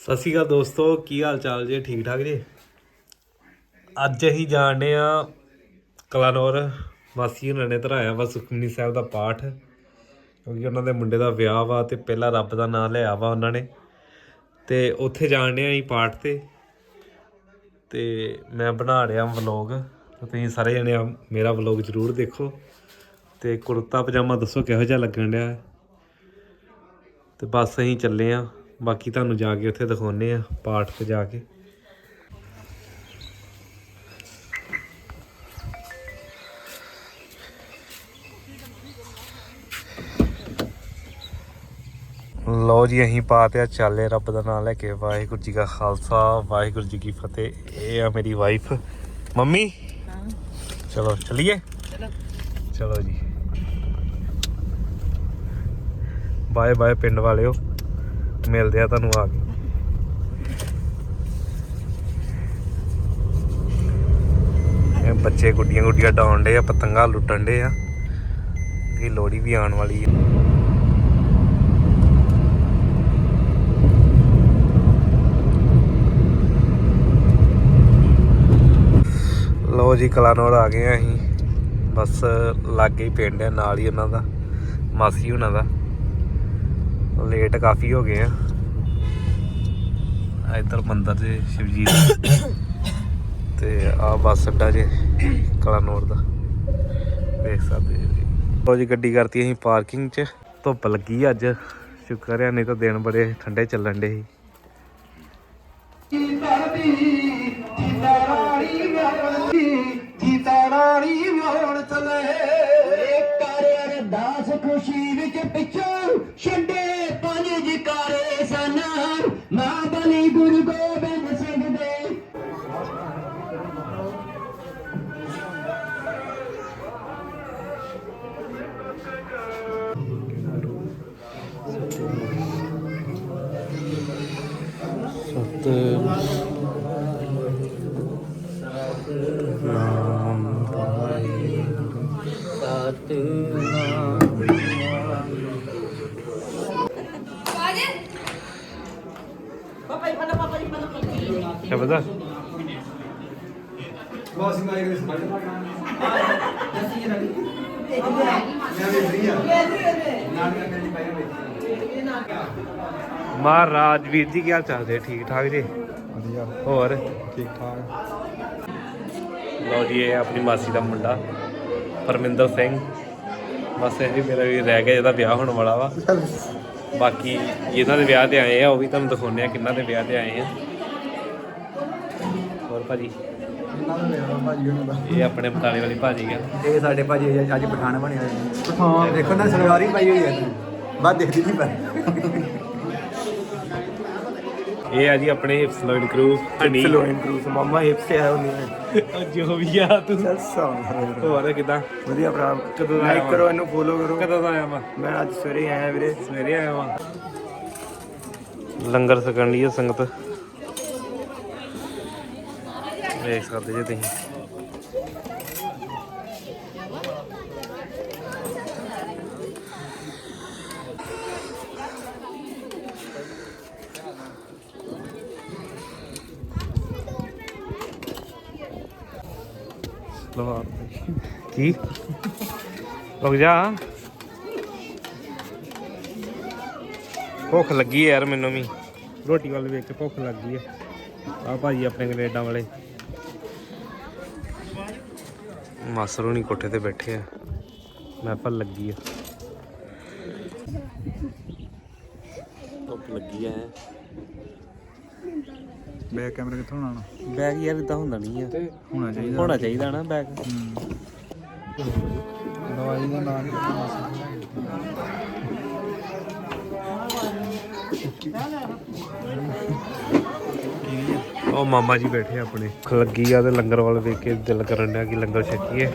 ਸਤਿ ਸ਼੍ਰੀ ਅਕਾਲ ਦੋਸਤੋ, ਕੀ ਹਾਲ ਚਾਲ ਜੇ? ਠੀਕ ਠਾਕ ਜੀ? ਅੱਜ ਅਸੀਂ ਜਾਣਦੇ ਆ ਕਲਾਨੌਰ ਵਾਸੀ ਉਹਨਾਂ ਨੇ ਧਰਾਇਆ ਵਾ ਸੁਖਮਨੀ ਸਾਹਿਬ ਦਾ ਪਾਠ, ਕਿਉਂਕਿ ਉਹਨਾਂ ਦੇ ਮੁੰਡੇ ਦਾ ਵਿਆਹ ਵਾ ਤੇ ਪਹਿਲਾਂ ਰੱਬ ਦਾ ਨਾਮ ਲਿਆ ਵਾ ਉਹਨਾਂ ਨੇ। ਤੇ ਉੱਥੇ ਜਾਣਦੇ ਆ ਅਸੀਂ ਪਾਠ ਤੇ। ਤੇ ਮੈਂ ਬਣਾ ਰਿਹਾ ਵਲੌਗ, ਤੇ ਤੁਸੀਂ ਸਾਰੇ ਜਣੇ ਮੇਰਾ ਵਲੌਗ ਜ਼ਰੂਰ ਦੇਖੋ। ਤੇ ਕੁੜਤਾ ਪਜਾਮਾ ਦੱਸੋ ਕਿਹੋ ਜਿਹਾ ਲੱਗਣ ਡਿਆ? ਹੈ ਤੇ ਬਸ ਅਸੀਂ ਚੱਲੇ ਆ ਬਾਕੀ ਤੁਹਾਨੂੰ ਜਾ ਕੇ ਉੱਥੇ ਦਿਖਾਉਨੇ ਆ ਪਾਠ ਤੇ ਜਾ ਕੇ। ਲਓ ਜੀ ਅਸੀਂ ਪਾਤੇ ਆ ਚੱਲੇ ਰੱਬ ਦਾ ਨਾਮ ਲੈ ਕੇ। ਵਾਹਿਗੁਰੂ ਜੀ ਕਾ ਖਾਲਸਾ ਵਾਹਿਗੁਰੂ ਜੀ ਕੀ ਫਤਿਹ। ਇਹ ਆ ਮੇਰੀ ਵਾਈਫ ਮੰਮੀ? ਚਲੋ ਚਲਿਏ? ਚਲੋ। ਜੀ। ਬਾਏ ਬਾਏ ਪਿੰਡ ਵਾਲਿਓ। ਮਿਲਦੇ ਆ ਤੁਹਾਨੂੰ ਆ ਕੇ। ਬੱਚੇ ਗੁੱਡੀਆਂ ਗੁੱਡੀਆਂ ਡਾਉਣ ਡੇ ਆ, ਪਤੰਗਾ ਲੁੱਟਣ ਡੇ ਆ। ਇਹ ਲੋੜੀ ਵੀ ਆਉਣ ਵਾਲੀ ਆ। ਲੋ ਜੀ, ਕਲਾਨੌਰ ਆ ਗਏ ਆ ਅਸੀਂ। ਬਸ ਲਾਗੇ ਹੀ ਪਿੰਡ ਹੈ ਨਾਲ ਹੀ ਉਹਨਾਂ ਦਾ, ਮਾਸੀ ਉਹਨਾਂ ਦਾ। ਲੇਟ ਕਾਫੀ ਹੋ ਗਏ ਆ। ਇੱਧਰ ਮੰਦਿਰ ਜੇ ਸ਼ਿਵਜੀ ਦਾ। ਤੇ ਆ ਬੱਸ ਅੱਡਾ ਜੇ ਕਲਾਨੌਰ ਦਾ। ਦੇਖ ਸਕਦੇ ਜੀ। ਜੀ ਗੱਡੀ ਕਰਤੀ ਅਸੀਂ ਪਾਰਕਿੰਗ 'ਚ। ਧੁੱਪ ਲੱਗੀ ਅੱਜ। ਸ਼ੁਕਰ ਹੈ ਨਹੀਂ ਤਾਂ ਦਿਨ ਬੜੇ ਠੰਡੇ ਚੱਲਣ ਡੇ ਸੀ। ਜੀਤਾ ਰਾਣੀ ਮੋੜ ਚਲੇ। ਕਰ ਅਰਦਾਸ ਖੁਸ਼ੀ ਵਿੱਚ ਪਿੱਛੋਂ ਛੱਡੇ। ਨਾਮ ਪਾਈ ਸਤਨਾਮ ਕਿਆ ਬਤਾ ਵਾਸੀ ਮਾਈ ਦੇ ਸਮਾਜ ਜਸੀ ਨਾ ਮੈਂ ਵੀ ਫਰੀ ਆ ਨਾਮ ਨਾਲ ਮੇਰੀ ਪਾਈ ਹੋਈ। ਇਹ ਨਾ ਕਿਆ ਮਹਾਰਾਜ ਵੀਰ ਜੀ ਕੀ ਹਾਲ ਚਾਲ ਜੀ? ਠੀਕ ਠਾਕ ਜੀ? ਵਧੀਆ। ਹੋਰ? ਠੀਕ ਠਾਕ। ਲਓ ਜੀ ਇਹ ਆਪਣੀ ਮਾਸੀ ਦਾ ਮੁੰਡਾ ਪਰਮਿੰਦਰ ਸਿੰਘ। ਬਸ ਇਹ ਵੀ ਮੇਰਾ ਵੀ ਰਹਿ ਗਿਆ ਜਿਹਦਾ ਵਿਆਹ ਹੋਣ ਵਾਲਾ ਵਾ। ਬਾਕੀ ਜਿਹਨਾਂ ਦੇ ਵਿਆਹ ਤੇ ਆਏ ਆ ਉਹ ਵੀ ਤੁਹਾਨੂੰ ਦਿਖਾਉਂਦੇ ਆ ਕਿੰਨਾਂ ਦੇ ਵਿਆਹ ਤੇ ਆਏ ਆ। ਹੋਰ ਭਾਜੀ? ਇਹ ਆਪਣੇ ਬਟਾਲੇ ਵਾਲੀ ਭਾਜੀ ਆ। ਇਹ ਸਾਡੇ ਭਾਜੀ ਅੱਜ ਪਠਾਨ ਬਣੇ ਹੋਏ ਨੇ। ਪਠਾਨ? ਦੇਖੋ ਨਾ ਸਲਵਾਰੀ ਪਾਈ ਹੋਈ ਹੈ ਬਾਅਦ ਦੇਖਦੀ ਨਹੀਂ ਪਰ। ਇਹ ਆ ਜੀ ਆਪਣੇ ਹਿਪਸ ਲੋਇਡ ਕਰੂ ਹਨੀ ਸਲੋਇਨ ਕਰੂਸ ਮਾਮਾ ਹਿਪ ਸੇ ਆਇਆ ਨਹੀਂ ਜੋ ਵੀ ਆ ਤੂੰ। ਚੱਲ ਸੌਂ ਹੋਰ ਕਿਦਾਂ? ਵਧੀਆ ਭਰਾ ਕਦੋਂ ਲਾਈਕ ਕਰੋ ਇਹਨੂੰ ਫੋਲੋ ਕਰੋ। ਕਦੋਂ ਦਾ ਆਇਆ ਵਾ? ਮੈਂ ਅੱਜ ਸਵੇਰੇ ਆਇਆ ਵੀਰੇ। ਸਵੇਰੇ ਆਇਆ ਵਾ। ਲੰਗਰ ਸਕਣ ਲਈ ਸੰਗਤ। ਵੇਖ ਸਕਦੇ ਜੇ ਤੁਸੀਂ। ਲਵਾ ਕੀ? ਰੁਕ ਜਾ। ਭੁੱਖ ਲੱਗੀ ਯਾਰ ਮੈਨੂੰ ਵੀ। ਰੋਟੀ ਵੱਲ ਵੇਖ ਕੇ ਭੁੱਖ ਲੱਗੀ ਹੈ ਆ। ਭਾਜੀ ਆਪਣੇ ਕੈਨੇਡਾ ਵਾਲੇ। ਮਾਸਰੋ ਨਹੀਂ ਕੋਠੇ ਤੇ ਬੈਠੇ ਆ। ਮੈਂ ਪਰ ਲੱਗੀ ਆ। ਭੁੱਖ ਲੱਗੀ ਹੈ ਬੈਕ ਕੈਮਰਾ ਕਿੱਥੋਂ ਆਣਾ ਬੈਗ ਯਾਰ ਇਦਾਂ ਹੁੰਦਾ ਨਹੀਂ ਆ। ਹੋਣਾ ਚਾਹੀਦਾ। ਹੋਣਾ ਚਾਹੀਦਾ ਨਾ ਬੈਗ ਦਵਾਈ ਦਾ ਨਾਮ ਉਹ ਮਾਮਾ ਜੀ ਬੈਠੇ ਆ ਆਪਣੇ। ਭੁੱਖ ਲੱਗੀ ਆ ਤੇ ਲੰਗਰ ਵੱਲ ਵੇਖ ਕੇ ਦਿਲ ਕਰਨ ਡਿਆ ਕਿ ਲੰਗਰ ਛਕੀਏ।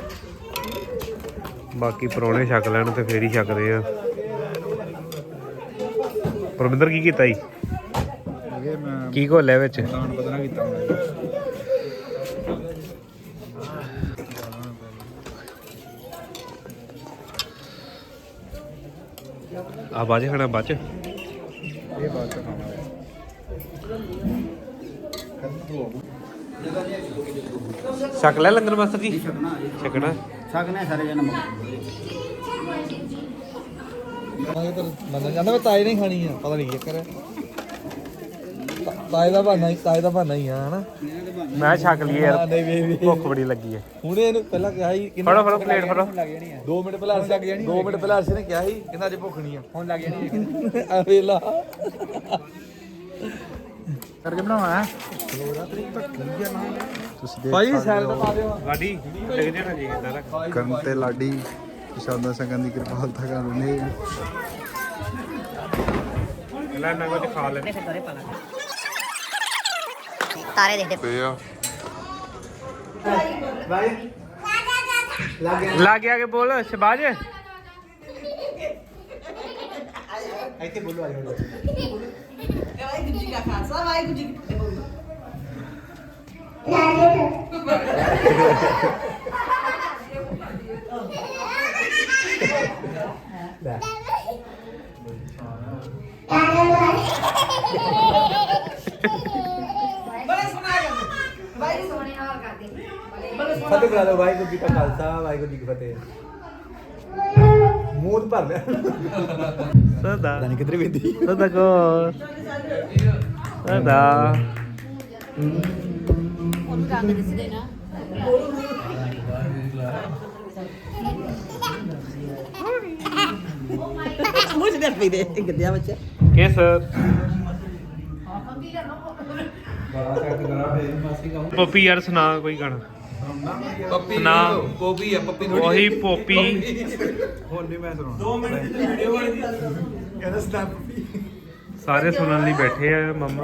ਬਾਕੀ ਪਰੌਣੇ ਛਕ ਲੈਣ ਤੇ ਫੇਰ ਹੀ ਛਕਦੇ ਆ। ਪਰਮਿੰਦਰ ਕੀ ਕੀਤਾ ਜੀ? ਇਹ ਮੈਂ ਕੀ ਘੋਲਿਆ ਵਿੱਚ? ਦਾਨ ਪਤਾ ਨਾ ਕੀਤਾ ਮੈਂ। ਆ ਬਾਜੇ ਖਾਣਾ ਬਾਅਦ ਚ? ਇਹ ਬਾਤ ਤਾਂ ਖਾਣਾ ਛਕ ਲੈ ਲੰਗਰ ਮਾਸਟਰ ਜੀ। ਛਕਣਾ। ਸਕਨੇ ਸਾਰੇ ਜਨ ਮੰਨ ਜਾਂਦਾ ਮੈਂ ਤਾਏ ਨਹੀਂ ਖਾਣੀ ਆ ਪਤਾ ਨਹੀਂ ਕੀ ਚੱਕਰ ਹੈ। ਤਾ- ਤਾਏ ਦਾ ਬਹਾਨਾ ਹੀ ਤਾਏ ਦਾ ਬਹਾਨਾ ਹੀ ਆ ਹਨਾ? ਮੈਂ ਛਕ ਲਈ ਯਾਰ ਨਹੀਂ ਵੇ ਵੇ ਭੁੱਖ ਬੜੀ ਲੱਗੀ ਹੈ ਹੁਣੇ ਇਹਨੂੰ ਪਹਿਲਾਂ ਕਿਹਾ ਸੀ ਕਿ ਫੜੋ ਫੜੋ ਪਲੇਟ ਫੜੋ। 2 ਮਿੰਟ ਪਹਿਲਾਂ ਲੱਗ ਜਾਣੀ 2 ਮਿੰਟ ਪਹਿਲਾਂ ਅਰਸ਼ ਨੇ ਕਿਹਾ ਸੀ ਕਹਿੰਦਾ ਅੱਜ ਭੁੱਖ ਨਹੀਂ ਆ। ਹੁਣ ਲੱਗ ਜਾਣੀ ਆ। ਵੇਲਾ ਕਰਕੇ ਬਣਾਉਣਾ ਹੈ? ਭਾਈ ਸੈਲ ਤਾਂ ਪਾ ਦਿਓ। ਗਾਡੀ ਡਿੱਗ ਜਾਣਾ ਜੀ ਇਦਾਂ ਰੱਖ। ਕਰਨ ਤੇ ਲਾਡੀ ਸ਼ਾਦਾ ਸੰਗਨ ਦੀ ਕਿਰਪਾਲਤਾ ਕਰ ਨੇ। ਲੈ ਮੈਂ ਕੁਝ ਖਾ ਲੈ। ਤਾਰੇ ਦੇਖਦੇ ਤੇ ਆ। ਲਾ ਕੇ ਆਗੇ ਬੋਲ ਸ਼ਬਾਜ। ਇੱਥੇ ਬੋਲੋ ਆ ਜਾਓ। ਵਾਹਿਗੁਰੂ ਜੀ ਕਾ ਖਾਲਸਾ ਵਾਹਿਗੁਰੂ ਜੀ ਕੀ ਫਤਿਹ ਬੋਲੋ ਬੜਾ ਸੁਣਾ ਜਾਂਦੇ ਵਾਹਿਗੁਰੂ ਫਤਿਹ ਕਰਾ ਦਿਓ ਵਾਹਿਗੁਰੂ ਜੀ ਕਾ ਖਾਲਸਾ ਵਾਹਿਗੁਰੂ ਜੀ ਕੀ ਫਤਿਹ ਮੂੰਹ ਭਰ ਲਿਆ ਸਦਾ ਨਹੀਂ ਕਿਧਰੇ ਵੇਂਦੀ ਸਦਾ ਕੋ ਸਦਾ ਉਹਨੂੰ ਰੰਗ ਦਿਸਦੇ ਨਾ ਮੁਝ ਦੇ ਪਈ ਦੇ ਗੱਦਿਆ ਬੱਚਾ ਕਿਸ ਪੱਪੀ ਯਾਰ ਸੁਣਾ ਕੋਈ ਗਾਣਾ। ਪੱਪੀ ਨਾ। ਪੋਪੀ ਆ ਪੱਪੀ ਉਹੀ ਪੋਪੀ। ਹੁਣ ਨਹੀਂ ਮੈਂ ਸੁਣਾਉਣਾ। 2 ਮਿੰਟ ਦੀ ਵੀਡੀਓ ਬਣੀ ਕਹਿੰਦਾ ਪੱਪੀ। ਸਾਰੇ ਸੁਣਨ ਲਈ ਬੈਠੇ ਆ ਮੰਮਾ।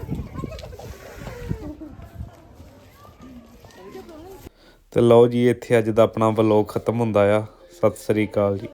ਤੇ ਲਓ ਜੀ, ਇੱਥੇ ਅੱਜ ਦਾ ਆਪਣਾ ਵਲੌਗ ਖਤਮ ਹੁੰਦਾ ਆ। ਸਤਿ ਸ੍ਰੀ ਅਕਾਲ ਜੀ।